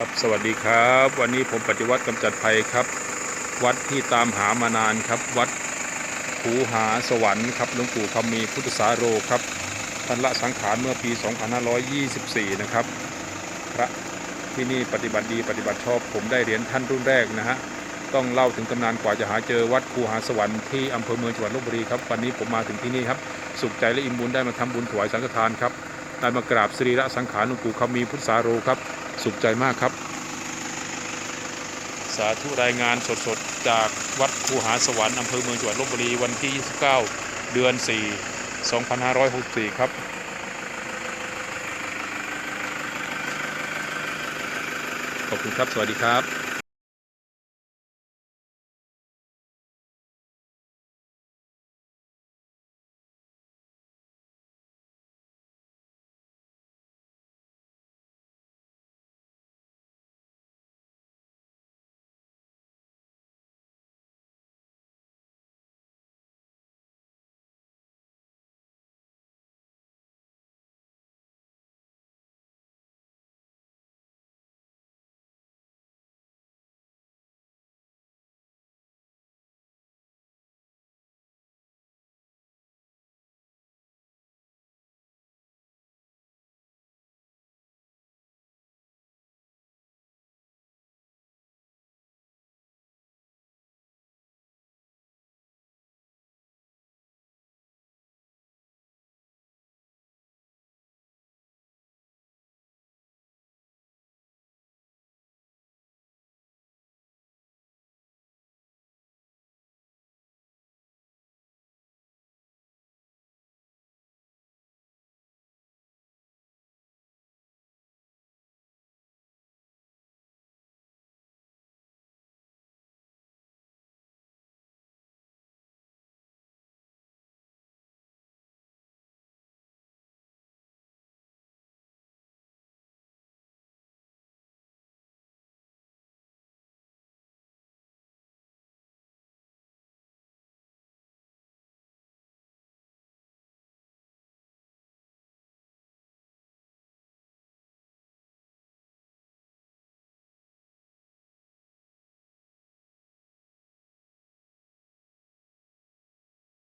ครับสวัสดีครับ วันนี้ผมปฏิวัติกำจัดภัยครับ วัดที่ตามหามานานครับ วัดขูหาสวรรค์ครับหลวงปู่คำมีพุทธสาโรครับท่านละสังขารเมื่อปี 2524 นะครับพระที่นี่ปฏิบัติดีปฏิบัติชอบผมได้เหรียญท่านรุ่นแรกนะฮะต้องเล่าถึงตำนานกว่าจะหาเจอวัดคูหาสวรรค์ที่อำเภอเมืองจังหวัดลบบุรีครับวันนี้ผมมาถึงที่นี่ครับสุขใจและอิ่มบุญได้มาทำบุญถวายสังฆทานครับได้มากราบสรีระสังขารหลวงปู่คำมีพุทธสาโรครับ สุขใจมากครับ สาธุรายงานสดๆ จากวัดคูหาสวรรค์อำเภอเมืองจังหวัดลบบุรีวันที่ 29 เดือน 4 2564 ครับขอบคุณครับ สวัสดีครับ